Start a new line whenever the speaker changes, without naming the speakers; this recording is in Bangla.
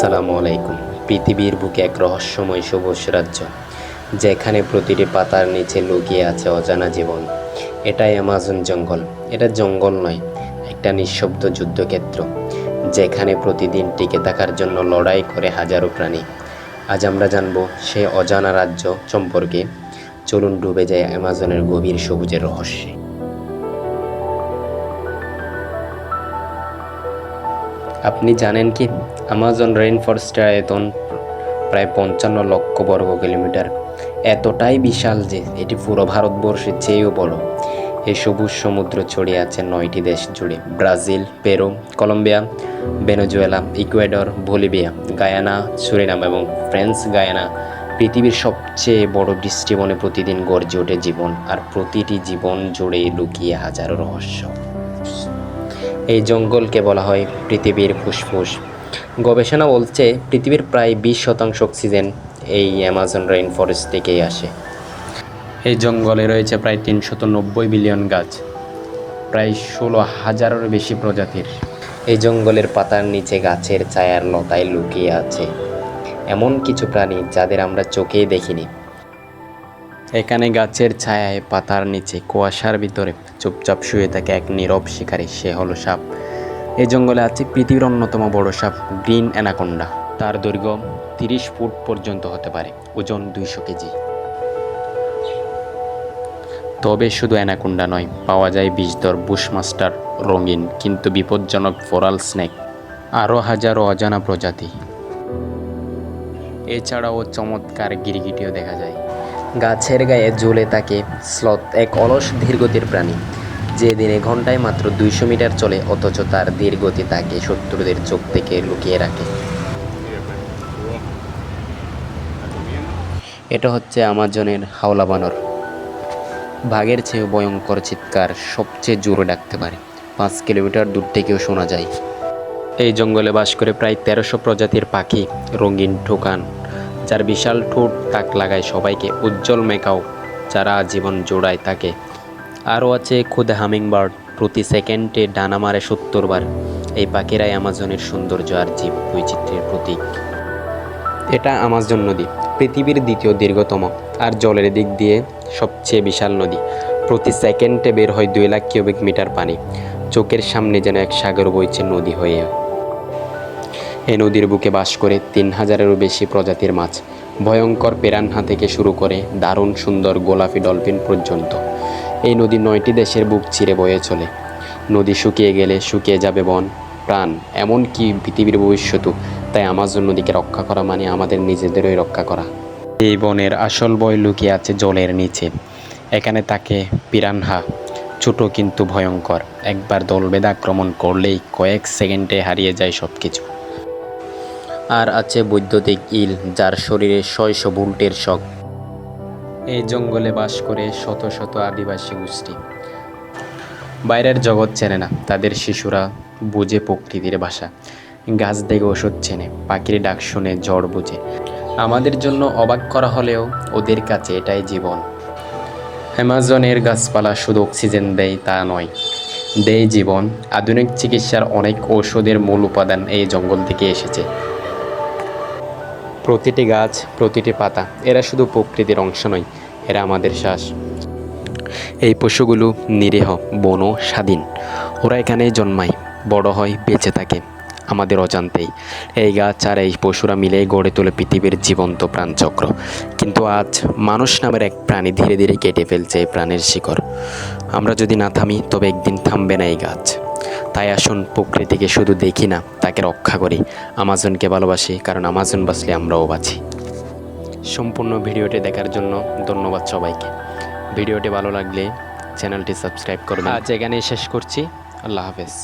আসসালামু আলাইকুম। পৃথিবীর বুকে এক রহস্যময় সবুজ রাজ্য যেখানে প্রতিটি পাতার নিচে লুকিয়ে আছে অজানা জীবন। এটাই অ্যামাজন জঙ্গল। এটা জঙ্গল নয়, একটা নিঃশব্দ যুদ্ধক্ষেত্র, যেখানে প্রতিদিন টিকে থাকার জন্য লড়াই করে হাজারো প্রাণী। আজ আমরা জানব, সে অজানা রাজ্য সম্পর্কে। চলুন ডুবে যায় অ্যামাজনের গভীর সবুজের রহস্যে। আপনি জানেন কি? আমাজন রেইন ফরেস্টের আয়তন প্রায় পঞ্চান্ন লক্ষ বর্গ কিলোমিটার। এতটাই বিশাল যে এটি পুরো ভারতবর্ষের চেয়েও বড়। এই সবুজ সমুদ্র ছড়িয়ে আছে নয়টি দেশ জুড়ে। Brazil, Peru, Colombia, Venezuela, Ecuador, Bolivia, Guyana, Suriname এবং ফ্রেন্স গায়ানা পৃথিবীর সবচেয়ে বড় দৃষ্টিবনে প্রতিদিন গর্জে ওঠে জীবন। আর প্রতিটি জীবন জুড়ে লুকিয়ে হাজারো রহস্য। এই জঙ্গলকে বলা হয় পৃথিবীর ফুসফুস। গবেষণা বলছে পৃথিবীর প্রায় বিশ শতাংশ অক্সিজেন এই অ্যামাজন রেইন ফরেস্ট থেকেই আসে। এই জঙ্গলে রয়েছে প্রায় তিনশত নব্বই বিলিয়ন গাছ প্রায় ষোলো হাজারেরও বেশি প্রজাতির। এই জঙ্গলের পাতার নিচে গাছের ছায়ার লতায় লুকিয়ে আছে এমন কিছু প্রাণী যাদের আমরা চোখেই দেখিনি। এখানে গাছের ছায়ায় পাতার নিচে কুয়াশার ভিতরে চুপচাপ শুয়ে থাকে এক নীরব শিকারী। সে হলো সাপ। এই জঙ্গলে আছে পৃথিবীর অন্যতম বড় সাপ, গ্রিন অ্যানাকোন্ডা। তার দৈর্ঘ্য তিরিশ ফুট পর্যন্ত হতে পারে, ওজন দুইশো কেজি। তবে শুধু অ্যানাকোন্ডা নয়, পাওয়া যায় বিষধর বুশমাস্টার, রঙিন, কিন্তু বিপজ্জনক ফোরাল স্নেক। আরও হাজারো অজানা প্রজাতি। এছাড়াও চমৎকার গিরগিটিও দেখা যায়। গাছের গায়ে ঝুলে থাকে স্লথ এক অলস ধীরগতির প্রাণী। যে দিনে ঘন্টায় মাত্র দুইশো মিটার চলে, অথচ তার ধীরগতি তাকে শত্রুদের চোখ থেকে লুকিয়ে রাখে। এটা হচ্ছে আমাজনের হাওলা বানর। বাঘের চেয়েও ভয়ঙ্কর চিৎকার সবচেয়ে জোরে ডাকতে পারে। পাঁচ কিলোমিটার দূর থেকেও শোনা যায়। এই জঙ্গলে বাস করে প্রায় তেরোশো প্রজাতির পাখি, রঙিন ঠোকান যার বিশাল ঠোঁট তাক লাগায় সবাইকে উজ্জ্বল মেকাও, যারা জীবন জোড়ায় থাকে আরও আছে খুদে হামিংবার্ড প্রতি সেকেন্ডে ডানা মারে সত্তর বার এই পাখিরাই আমাজনের সৌন্দর্য আর জীব বৈচিত্র্যের প্রতীক। এটা আমাজন নদী, পৃথিবীর দ্বিতীয় দীর্ঘতম আর জলের দিক দিয়ে সবচেয়ে বিশাল নদী। প্রতি সেকেন্ডে বের হয় দুই লাখ কিউবিক মিটার পানি। চোখের সামনে যেন এক সাগর বইছে নদী হয়ে এই নদীর বুকে বাস করে তিন হাজারেরও বেশি প্রজাতির মাছ। ভয়ঙ্কর পেরান্না থেকে শুরু করে দারুণ সুন্দর গোলাপি ডলফিন পর্যন্ত। এই নদী নয়টি দেশের বুক চিরে বয়ে চলে। নদী শুকিয়ে গেলে শুকিয়ে যাবে বন, প্রাণ এমনকি পৃথিবীর ভবিষ্যৎও তাই আমাজন নদীকে রক্ষা করা মানে আমাদের নিজেদেরই রক্ষা করা। এই বনের আসল বই লুকিয়ে আছে জলের নিচে। এখানে তাকে পিরানহা। ছোট কিন্তু ভয়ঙ্কর। একবার দলবেদ আক্রমণ করলেই কয়েক সেকেন্ডে হারিয়ে যায় সব কিছু আর আছে বৈদ্যুতিক ইল, যার শরীরে ছয়শো ভোল্টের শখ এই জঙ্গলে বাস করে শত শত আদিবাসী গোষ্ঠী। বাইরের জগৎ চেনে না, তাদের শিশুরা বুঝে প্রকৃতির ভাষা। গাছ দেখে ওষুধ চেনে, পাখির ডাক শুনে ঝড় বুঝে। আমাদের জন্য অবাক করা হলেও ওদের কাছে এটাই জীবন। অ্যামাজনের গাছপালা শুধু অক্সিজেন দেয় তা নয়, দেয় জীবন। আধুনিক চিকিৎসার অনেক ঔষধের মূল উপাদান এই জঙ্গল থেকে এসেছে। প্রতিটি গাছ, প্রতিটি পাতা, এরা শুধু প্রকৃতির অংশ নয়, এরা আমাদের শ্বাস। এই পশুগুলো নিরীহ, বন, স্বাধীন। ওরা এখানেই জন্মায়, বড় হয়, বেঁচে থাকে, আমাদের অজান্তেই। এই গাছ আর এই পশুরা মিলে গড়ে তোলে পৃথিবীর জীবন্ত প্রাণচক্র। কিন্তু আজ মানুষ নামের এক প্রাণী ধীরে ধীরে কেটে ফেলছে এই প্রাণের শিকড়। আমরা যদি না থামি, তবে একদিন থামবে না এই গাছ। তাই আসুন প্রকৃতিকে শুধু দেখি না, তাকে রক্ষা করি। আমাজনকে ভালোবাসি, কারণ আমাজন বাঁচলে আমরাও বাঁচি। সম্পূর্ণ ভিডিওটি দেখার জন্য ধন্যবাদ সবাইকে। ভিডিওটি ভালো লাগলে চ্যানেলটি সাবস্ক্রাইব করবেন। আজ এখানেই শেষ করছি। আল্লাহ হাফেজ।